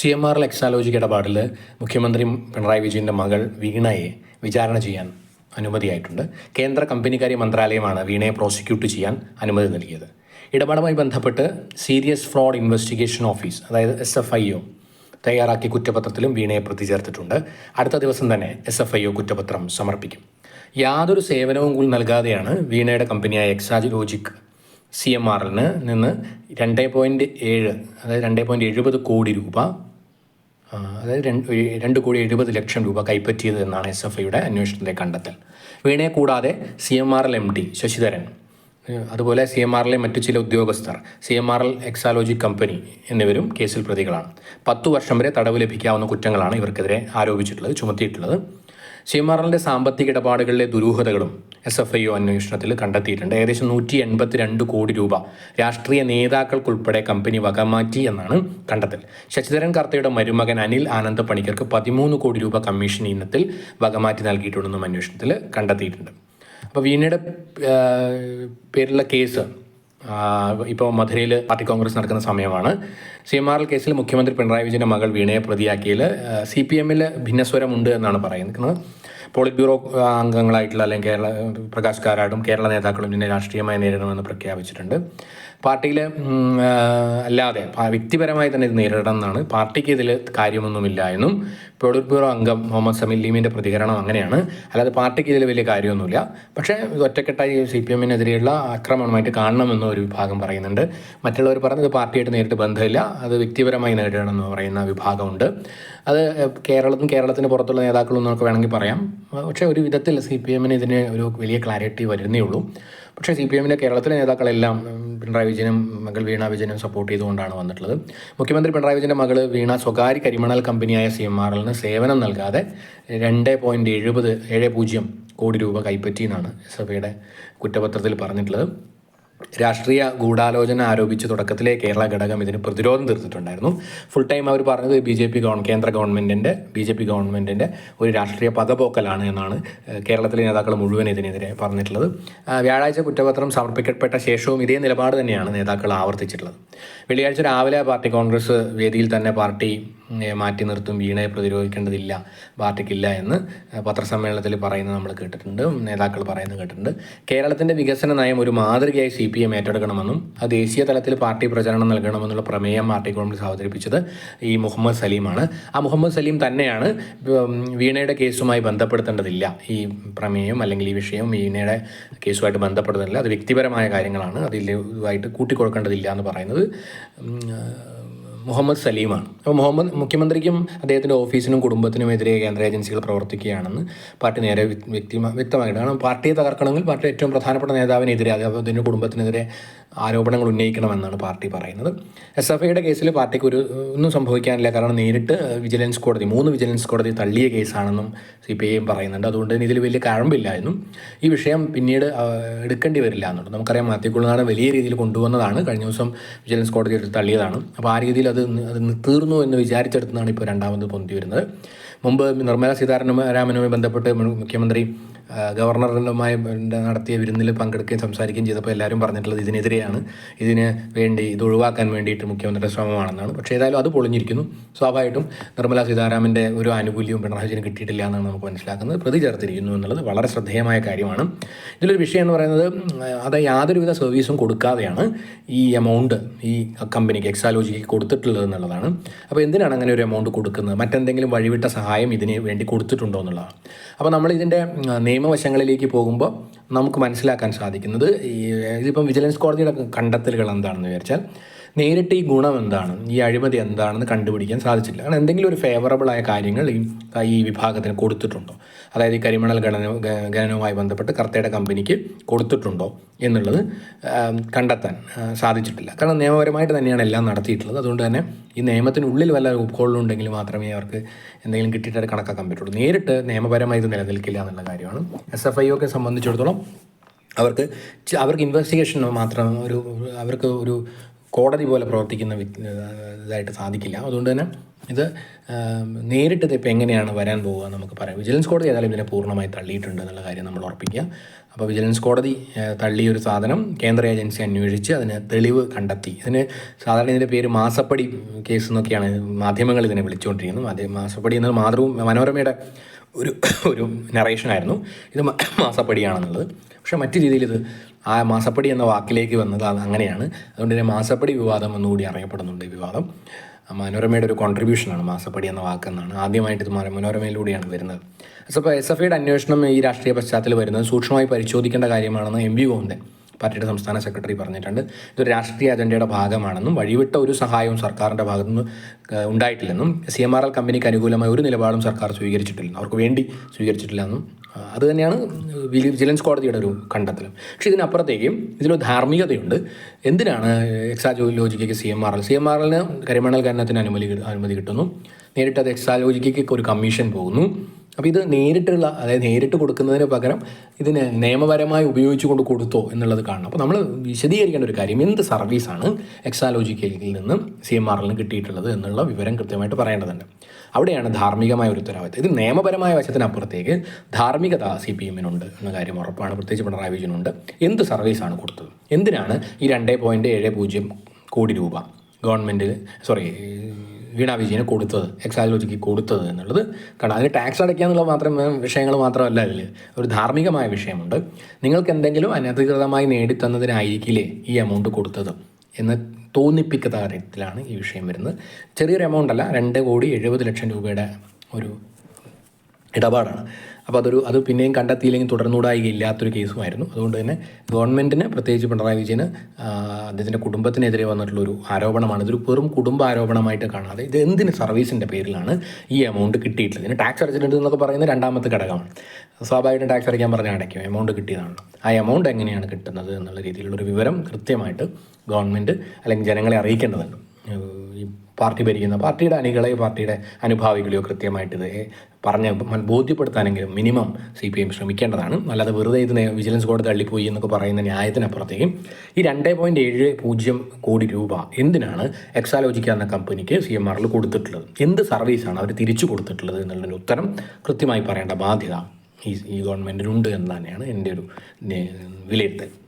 C M R Exalogic ഇടപാടിൽ മുഖ്യമന്ത്രി പിണറായി വിജയന്റെ മകൾ വീണയെ വിചാരണ ചെയ്യാൻ അനുമതിയായിട്ടുണ്ട്. കേന്ദ്ര കമ്പനിക്കാര്യ മന്ത്രാലയമാണ് വീണയെ പ്രോസിക്യൂട്ട് ചെയ്യാൻ അനുമതി നൽകിയത്. ഇടപാടുമായി ബന്ധപ്പെട്ട് സീരിയസ് ഫ്രോഡ് ഇൻവെസ്റ്റിഗേഷൻ ഓഫീസ് അതായത് എസ് എഫ് ഐ ഒ തയ്യാറാക്കിയ കുറ്റപത്രത്തിലും വീണയെ പ്രതി ചേർത്തിട്ടുണ്ട്. അടുത്ത ദിവസം തന്നെ എസ് എഫ് ഐ ഒ കുറ്റപത്രം സമർപ്പിക്കും. യാതൊരു സേവനവും കൂടി നൽകാതെയാണ് വീണയുടെ കമ്പനിയായ എക്സാജ് ലോജിക് സി എം ആറിന് നിന്ന് രണ്ട് പോയിന്റ് ഏഴ് അതായത് രണ്ട് പോയിന്റ് എഴുപത് കോടി രൂപ അതായത് രണ്ട് രണ്ട് കോടി എഴുപത് ലക്ഷം രൂപ കൈപ്പറ്റിയത് എന്നാണ് എസ് എഫ് ഐയുടെ അന്വേഷണത്തിലെ കണ്ടെത്തൽ. വീണയെ കൂടാതെ C M R L M D Sasidharan അതുപോലെ സി എം ആറിലെ മറ്റു ചില ഉദ്യോഗസ്ഥർ C M R L Exalogic company എന്നിവരും കേസിൽ പ്രതികളാണ്. പത്തു വർഷം വരെ തടവ് ലഭിക്കാവുന്ന കുറ്റങ്ങളാണ് ഇവർക്കെതിരെ ആരോപിച്ചിട്ടുള്ളത് ചുമത്തിയിട്ടുള്ളത്. സി എം ആർ എല്ലിന്റെ സാമ്പത്തിക ഇടപാടുകളിലെ ദുരൂഹതകളും എസ് എഫ് ഐ ഒ അന്വേഷണത്തിൽ കണ്ടെത്തിയിട്ടുണ്ട്. ഏകദേശം നൂറ്റി എൺപത്തി രണ്ട് കോടി രൂപ രാഷ്ട്രീയ നേതാക്കൾക്കുൾപ്പെടെ കമ്പനി വകമാറ്റി എന്നാണ് കണ്ടെത്തൽ. ശശിധരൻ കർത്തയുടെ മരുമകൻ അനിൽ ആനന്ദ പണിക്കർക്ക് പതിമൂന്ന് കോടി രൂപ കമ്മീഷൻ ഇനത്തിൽ വകമാറ്റി നൽകിയിട്ടുണ്ടെന്നും അന്വേഷണത്തിൽ കണ്ടെത്തിയിട്ടുണ്ട്. അപ്പോൾ വീണയുടെ പേരിലുള്ള കേസ് ഇപ്പോൾ മധുരയിൽ പാർട്ടി കോൺഗ്രസ് നടക്കുന്ന സമയമാണ്. സി എം ആർ എൽ കേസിൽ മുഖ്യമന്ത്രി പിണറായി വിജയന്റെ മകൾ വീണയെ പ്രതിയാക്കിയതിൽ സി പി എമ്മിൽ ഭിന്നസ്വരമുണ്ട് എന്നാണ് പറയുന്നത്. പോളിറ്റ് ബ്യൂറോ അംഗങ്ങളായിട്ടുള്ള അല്ലെങ്കിൽ കേരള പ്രകാശ് കാരാടും കേരള നേതാക്കളും ഇതിനെ രാഷ്ട്രീയമായി നേരിടണമെന്ന് പ്രഖ്യാപിച്ചിട്ടുണ്ട്. പാർട്ടിയിൽ അല്ലാതെ വ്യക്തിപരമായി തന്നെ ഇത് നേരിടണം എന്നാണ്. പാർട്ടിക്ക് ഇതിൽ കാര്യമൊന്നുമില്ല എന്നും പോളിറ്റ് ബ്യൂറോ അംഗം മുഹമ്മദ് സമീൽ ലീമിന്റെ പ്രതികരണം അങ്ങനെയാണ്. അല്ലാതെ പാർട്ടിക്ക് ഇതിൽ വലിയ കാര്യമൊന്നുമില്ല. പക്ഷേ ഒറ്റക്കെട്ടായി സി പി എമ്മിനെതിരെയുള്ള ആക്രമണമായിട്ട് കാണണമെന്ന് ഒരു വിഭാഗം പറയുന്നുണ്ട്. മറ്റുള്ളവർ പറഞ്ഞത് പാർട്ടിയായിട്ട് നേരിട്ട് ബന്ധമില്ല. അത് വ്യക്തിപരമായി നേരിടണം എന്ന് പറയുന്ന വിഭാഗമുണ്ട്. അത് കേരളത്തിനും കേരളത്തിന് പുറത്തുള്ള നേതാക്കളും എന്നൊക്കെ വേണമെങ്കിൽ പറയാം. പക്ഷേ ഒരു വിധത്തിൽ സി പി എമ്മിന് ഇതിന് ഒരു വലിയ ക്ലാരിറ്റി വരുന്നേ ഉള്ളൂ. പക്ഷേ സി പി എമ്മിന്റെ കേരളത്തിലെ നേതാക്കളെല്ലാം പിണറായി വിജയനും മകൾ വീണ വിജയനും സപ്പോർട്ട് ചെയ്തുകൊണ്ടാണ് വന്നിട്ടുള്ളത്. മുഖ്യമന്ത്രി പിണറായി വിജയന്റെ മകൾ വീണ സ്വകാര്യ കരിമണൽ കമ്പനിയായ സി എം ആർ എല്ലിന് സേവനം നൽകാതെ രണ്ട് പോയിന്റ് എഴുപത് ഏഴ് പൂജ്യം കോടി രൂപ കൈപ്പറ്റിയെന്നാണ് ഐയുടെ കുറ്റപത്രത്തിൽ പറഞ്ഞിട്ടുള്ളത്. രാഷ്ട്രീയ ഗൂഢാലോചന ആരോപിച്ച് തുടക്കത്തിലെ കേരള ഘടകം ഇതിന് പ്രതിരോധം തീർത്തിട്ടുണ്ടായിരുന്നു. ഫുൾ ടൈം അവർ പറഞ്ഞത് ബി ജെ പി ഗവൺ കേന്ദ്ര ഗവൺമെന്റിന്റെ ബി ജെ പി ഗവൺമെന്റിന്റെ ഒരു രാഷ്ട്രീയ പദപോക്കലാണ് എന്നാണ് കേരളത്തിലെ നേതാക്കൾ മുഴുവൻ ഇതിനെതിരെ പറഞ്ഞിട്ടുള്ളത്. വ്യാഴാഴ്ച കുറ്റപത്രം സമർപ്പിക്കപ്പെട്ട ശേഷവും ഇതേ നിലപാട് തന്നെയാണ് നേതാക്കൾ ആവർത്തിച്ചിട്ടുള്ളത്. വെള്ളിയാഴ്ച രാവിലെ പാർട്ടി കോൺഗ്രസ് വേദിയിൽ തന്നെ പാർട്ടി മാറ്റി നിർത്തും വീണയെ പ്രതിരോധിക്കേണ്ടതില്ല പാർട്ടിക്കില്ല എന്ന് പത്രസമ്മേളനത്തിൽ പറയുന്നത് നമ്മൾ കേട്ടിട്ടുണ്ട് നേതാക്കൾ പറയുന്നത് കേട്ടിട്ടുണ്ട്. കേരളത്തിന്റെ വികസന നയം ഒരു മാതൃകയായി സി പി എം ഏറ്റെടുക്കണമെന്നും അത് ദേശീയ തലത്തിൽ പാർട്ടി പ്രചരണം നൽകണമെന്നുള്ള പ്രമേയം പാർട്ടി കോൺഗ്രസ് അവതരിപ്പിച്ചത് ഈ മുഹമ്മദ് സലീമാണ്. ആ മുഹമ്മദ് സലീം തന്നെയാണ് വീണയുടെ കേസുമായി ബന്ധപ്പെടുത്തേണ്ടതില്ല. ഈ പ്രമേയം അല്ലെങ്കിൽ ഈ വിഷയം വീണയുടെ കേസുമായിട്ട് ബന്ധപ്പെടുന്നില്ല അത് വ്യക്തിപരമായ കാര്യങ്ങളാണ്. അതിൽ ഇതുമായിട്ട് കൂട്ടിക്കൊടുക്കേണ്ടതില്ല എന്ന് പറയുന്നത്. മുഹമ്മദ് സലീമാണ്. അപ്പോൾ മുഹമ്മദ് മുഖ്യമന്ത്രിക്കും അദ്ദേഹത്തിന്റെ ഓഫീസിനും കുടുംബത്തിനുമെതിരെ കേന്ദ്ര ഏജൻസികൾ പ്രവർത്തിക്കുകയാണെന്ന് പാർട്ടി നേരെ വ്യ- വ്യക്തി വ്യക്തമായിട്ട് കാരണം പാർട്ടിയെ തകർക്കണമെങ്കിൽ പാർട്ടി ഏറ്റവും പ്രധാനപ്പെട്ട നേതാവിനെതിരെ അദ്ദേഹത്തിന്റെ കുടുംബത്തിനെതിരെ ആരോപണങ്ങൾ ഉന്നയിക്കണമെന്നാണ് പാർട്ടി പറയുന്നത്. എസ് എഫ് ഐയുടെ കേസിൽ പാർട്ടിക്ക് ഒരു ഒന്നും സംഭവിക്കാനില്ല. കാരണം നേരിട്ട് വിജിലൻസ് കോടതി മൂന്ന് വിജിലൻസ് കോടതി തള്ളിയ കേസാണെന്നും സി പി ഐ പറയുന്നുണ്ട്. അതുകൊണ്ട് തന്നെ ഇതിൽ വലിയ കഴമ്പില്ല എന്നും ഈ വിഷയം പിന്നീട് എടുക്കേണ്ടി വരില്ല എന്നുണ്ട്. നമുക്കറിയാം മാത്യക്കുളനാട് വലിയ രീതിയിൽ കൊണ്ടുവന്നതാണ്. കഴിഞ്ഞ ദിവസം വിജിലൻസ് കോടതി തള്ളിയതാണ്. അപ്പോൾ ആ രീതിയിൽ അത് അത് തീർന്നു എന്ന് വിചാരിച്ചെടുത്താണ് ഇപ്പോൾ രണ്ടാമത് പൊന്തി വരുന്നത്. മുമ്പ് നിർമ്മല സീതാരാമനുമായി ബന്ധപ്പെട്ട് മുഖ്യമന്ത്രി ഗവർണറുമായി നടത്തിയ വിരുന്നിൽ പങ്കെടുക്കുകയും സംസാരിക്കുകയും ചെയ്തപ്പോൾ എല്ലാവരും പറഞ്ഞിട്ടുള്ളത് ഇതിനെതിരെയാണ്. ഇതിന് വേണ്ടി ഇത് ഒഴിവാക്കാൻ വേണ്ടിയിട്ട് മുഖ്യമന്ത്രിയുടെ ശ്രമമാണെന്നാണ്. പക്ഷേ ഏതായാലും അത് പൊളിഞ്ഞിരിക്കുന്നു. സ്വാഭാവികമായിട്ടും നിർമ്മല സീതാരാമന്റെ ഒരു ആനുകൂല്യവും പിണറായി വിജയന് കിട്ടിയിട്ടില്ല എന്നാണ് നമുക്ക് മനസ്സിലാക്കുന്നത്. പ്രതി ചേർത്തിരിക്കുന്നു എന്നുള്ളത് വളരെ ശ്രദ്ധേയമായ കാര്യമാണ്. ഇതിലൊരു വിഷയം എന്ന് പറയുന്നത് അത് യാതൊരുവിധ സർവീസും കൊടുക്കാതെയാണ് ഈ എമൗണ്ട് ഈ കമ്പനിക്ക് എക്സാലോജിക്ക് കൊടുത്തിട്ടുള്ളത് എന്നുള്ളതാണ്. അപ്പോൾ എന്തിനാണ് അങ്ങനെ ഒരു എമൗണ്ട് കൊടുക്കുന്നത്? മറ്റെന്തെങ്കിലും വഴിവിട്ട സഹായം ഇതിന് വേണ്ടി കൊടുത്തിട്ടുണ്ടോ എന്നുള്ളതാണ്. അപ്പോൾ നമ്മൾ ഇതിന്റെ നിയമവശങ്ങളിലേക്ക് പോകുമ്പോൾ നമുക്ക് മനസ്സിലാക്കാൻ സാധിക്കുന്നത് ഇതിപ്പം വിജിലൻസ് കോടതിയുടെ കണ്ടെത്തലുകൾ എന്താണെന്ന് വിചാരിച്ചാൽ നേരിട്ട് ഈ ഗുണം എന്താണ്? ഈ അഴിമതി എന്താണെന്ന് കണ്ടുപിടിക്കാൻ സാധിച്ചില്ല. കാരണം എന്തെങ്കിലും ഒരു ഫേവറബിളായ കാര്യങ്ങൾ ഈ ഈ വിഭാഗത്തിന് കൊടുത്തിട്ടുണ്ടോ? അതായത് ഈ കരിമണൽ ഘടന ഖനനവുമായി ബന്ധപ്പെട്ട് കർത്തയുടെ കമ്പനിക്ക് കൊടുത്തിട്ടുണ്ടോ എന്നുള്ളത് കണ്ടെത്താൻ സാധിച്ചിട്ടില്ല. കാരണം നിയമപരമായിട്ട് തന്നെയാണ് എല്ലാം നടത്തിയിട്ടുള്ളത്. അതുകൊണ്ട് തന്നെ ഈ നിയമത്തിനുള്ളിൽ വല്ല ഉൾക്കൊള്ളുണ്ടെങ്കിൽ മാത്രമേ അവർക്ക് എന്തെങ്കിലും കിട്ടിയിട്ട് കണക്കാക്കാൻ പറ്റുള്ളൂ. നേരിട്ട് നിയമപരമായി ഇത് നിലനിൽക്കില്ല എന്നുള്ള കാര്യമാണ്. എസ് എഫ് ഐ ഒക്കെ സംബന്ധിച്ചിടത്തോളം അവർക്ക് അവർക്ക് ഇൻവെസ്റ്റിഗേഷൻ മാത്രം ഒരു അവർക്ക് ഒരു കോടതി പോലെ പ്രവർത്തിക്കുന്ന ഇതായിട്ട് സാധിക്കില്ല. അതുകൊണ്ട് തന്നെ ഇത് നേരിട്ട് ഇത് ഇപ്പോൾ എങ്ങനെയാണ് വരാൻ പോകുക നമുക്ക് പറയാം. വിജിലൻസ് കോടതി ഏതായാലും ഇതിനെ പൂർണമായി തള്ളിയിട്ടുണ്ട് എന്നുള്ള കാര്യം നമ്മൾ ഉറപ്പിക്കുക. അപ്പോൾ വിജിലൻസ് കോടതി തള്ളിയൊരു സാധനം കേന്ദ്ര ഏജൻസി അന്വേഷിച്ച് അതിന് തെളിവ് കണ്ടെത്തി. ഇതിന് സാധാരണ ഇതിന്റെ പേര് മാസപ്പടി കേസ് എന്നൊക്കെയാണ് മാധ്യമങ്ങൾ ഇതിനെ വിളിച്ചുകൊണ്ടിരിക്കുന്നത്. മാധ്യമ മാസപ്പടി എന്നത് മാതൃ മനോരമയുടെ ഒരു ഒരു നറേഷനായിരുന്നു ഇത് മാസപ്പടിയാണെന്നുള്ളത്. പക്ഷെ മറ്റു രീതിയിൽ ഇത് ആ മാസപ്പടി എന്ന വാക്കിലേക്ക് വന്നത് അത് അങ്ങനെയാണ്. അതുകൊണ്ട് തന്നെ മാസപ്പടി വിവാദം എന്നുകൂടി അറിയപ്പെടുന്നുണ്ട് ഈ വിവാദം. മനോരമയുടെ ഒരു കോൺട്രിബ്യൂഷനാണ് മാസപ്പടി എന്ന വാക്കെന്നാണ് ആദ്യമായിട്ട് ഇത് മന- മനോരമയിലൂടെയാണ് വരുന്നത്. അപ്പോൾ എസ് എഫ് ഐയുടെ അന്വേഷണം ഈ രാഷ്ട്രീയ പശ്ചാത്തലത്തിൽ വരുന്നത് സൂക്ഷ്മമായി പരിശോധിക്കേണ്ട കാര്യമാണെന്ന് എം വി ഗോവിന്ദൻ പാർട്ടിയുടെ സംസ്ഥാന സെക്രട്ടറി പറഞ്ഞിട്ടുണ്ട്. ഇതൊരു രാഷ്ട്രീയ അജണ്ടയുടെ ഭാഗമാണെന്നും വഴിവിട്ട ഒരു സഹായവും സർക്കാരിന്റെ ഭാഗത്തുനിന്ന് ഉണ്ടായിട്ടില്ലെന്നും സി എം ആർ എൽ കമ്പനിക്ക് അനുകൂലമായ ഒരു നിലപാടും സർക്കാർ സ്വീകരിച്ചിട്ടില്ല അവർക്ക് വേണ്ടി സ്വീകരിച്ചിട്ടില്ലെന്നും എന്നും അത് തന്നെയാണ് വിജിലൻസ് കോടതിയുടെ ഒരു കണ്ടെത്തലും. പക്ഷേ ഇതിനപ്പുറത്തേക്കും ഇതിലൊരു ധാർമ്മികതയുണ്ട്. എന്തിനാണ് എക്സാലോജിക്കയ്ക്ക് C M R L? C M R എല്ലിന് കരിമണൽ ഖനനത്തിന് അനുമതി അനുമതി കിട്ടുന്നു. നേരിട്ട് അത് എക്സാലോജിക്കയ്ക്ക് ഒരു കമ്മീഷൻ പോകുന്നു. അപ്പോൾ ഇത് നേരിട്ടുള്ള അതായത് നേരിട്ട് കൊടുക്കുന്നതിന് പകരം ഇതിന് നിയമപരമായി ഉപയോഗിച്ചുകൊണ്ട് കൊടുത്തോ എന്നുള്ളത് കാണണം. അപ്പോൾ നമ്മൾ വിശദീകരിക്കേണ്ട ഒരു കാര്യം എന്ത് സർവീസാണ് എക്സാലോജിക്കയിൽ നിന്ന് സി എം ആറിൽ നിന്ന് കിട്ടിയിട്ടുള്ളത് എന്നുള്ള വിവരം കൃത്യമായിട്ട് പറയേണ്ടതുണ്ട്. അവിടെയാണ് ധാർമ്മികമായ ഒരു ഉത്തരവാദിത്തം. ഇത് നിയമപരമായ വശത്തിനപ്പുറത്തേക്ക് ധാർമ്മികത സി പി എമ്മിനുണ്ട് എന്ന കാര്യം ഉറപ്പാണ്. പ്രത്യേകിച്ച് പിണറായി വിജയനുണ്ട്. എന്ത് സർവീസാണ് കൊടുത്തത്? എന്തിനാണ് ഈ രണ്ട് പോയിന്റ് ഏഴ് പൂജ്യം കോടി രൂപ ഗവൺമെന്റ് സോറി വീണ വിജയന് കൊടുത്തത് എക്സാലോജിക്ക് കൊടുത്തത് എന്നുള്ളത് കാരണം അതിന് ടാക്സ് അടയ്ക്കുക എന്നുള്ള മാത്രം വിഷയങ്ങൾ മാത്രമല്ല അതിൽ ഒരു ധാർമ്മികമായ വിഷയമുണ്ട്. നിങ്ങൾക്ക് എന്തെങ്കിലും അനധികൃതമായി നേടിത്തന്നതിനായിരിക്കില്ലേ ഈ എമൗണ്ട് കൊടുത്തത് എന്ന് തോന്നിപ്പിക്കുന്ന കാര്യത്തിലാണ് ഈ വിഷയം വരുന്നത്. ചെറിയൊരു എമൗണ്ട് അല്ല രണ്ട് കോടി എഴുപത് ലക്ഷം രൂപയുടെ ഒരു ഇടപാടാണ്. അപ്പോൾ അതൊരു അത് പിന്നെയും കണ്ടെത്തിയില്ലെങ്കിൽ തുടർന്നുകൂടായി ഇല്ലാത്തൊരു കേസുമായിരുന്നു. അതുകൊണ്ട് തന്നെ ഗവൺമെന്റിന് പ്രത്യേകിച്ച് പിണറായി വിജയന് അദ്ദേഹത്തിന്റെ കുടുംബത്തിനെതിരെ വന്നിട്ടുള്ളൊരു ആരോപണമാണ്. ഇതൊരു വെറും കുടുംബ ആരോപണമായിട്ട് കാണാതെ ഇത് എന്തിന് സർവീസിന്റെ പേരിലാണ് ഈ എമൗണ്ട് കിട്ടിയിട്ടുള്ളത്? ഇതിന് ടാക്സ് അടച്ചിട്ടുണ്ട് എന്നൊക്കെ പറയുന്ന രണ്ടാമത്തെ ഘടകമാണ്. സ്വാഭാവികമായിട്ടും ടാക്സ് അടയ്ക്കാൻ പറഞ്ഞാൽ അടയ്ക്കും. എമൗണ്ട് കിട്ടിയതാണ്. ആ എമൗണ്ട് എങ്ങനെയാണ് കിട്ടുന്നത് എന്നുള്ള രീതിയിലുള്ളൊരു വിവരം കൃത്യമായിട്ട് ഗവൺമെന്റ് അല്ലെങ്കിൽ ജനങ്ങളെ അറിയിക്കേണ്ടതുണ്ട്. ഈ പാർട്ടി ഭരിക്കുന്ന പാർട്ടിയുടെ അണികളെയോ പാർട്ടിയുടെ അനുഭാവികളെയോ കൃത്യമായിട്ട് ഇത് പറഞ്ഞ് ബോധ്യപ്പെടുത്താനെങ്കിലും മിനിമം സി പി എം ശ്രമിക്കേണ്ടതാണ്. അല്ലാതെ വെറുതെ ഇത് നേ- വിജിലൻസ് കോടതി തള്ളിപ്പോയി എന്നൊക്കെ പറയുന്ന ന്യായത്തിനപ്പുറത്തേക്കും ഈ രണ്ട് പോയിന്റ് ഏഴ് പൂജ്യം കോടി രൂപ എന്തിനാണ് എക്സാലോജിക്ക എന്ന കമ്പനിക്ക് സി എം ആറിൽ കൊടുത്തിട്ടുള്ളത്? എന്ത് സർവീസാണ് അവർ തിരിച്ചു കൊടുത്തിട്ടുള്ളത് എന്നുള്ളൊരു ഉത്തരം കൃത്യമായി പറയേണ്ട ബാധ്യത ഈ ഈ ഗവൺമെന്റിനുണ്ട് എന്ന് തന്നെയാണ് എന്റെ ഒരു വിലയിരുത്തൽ.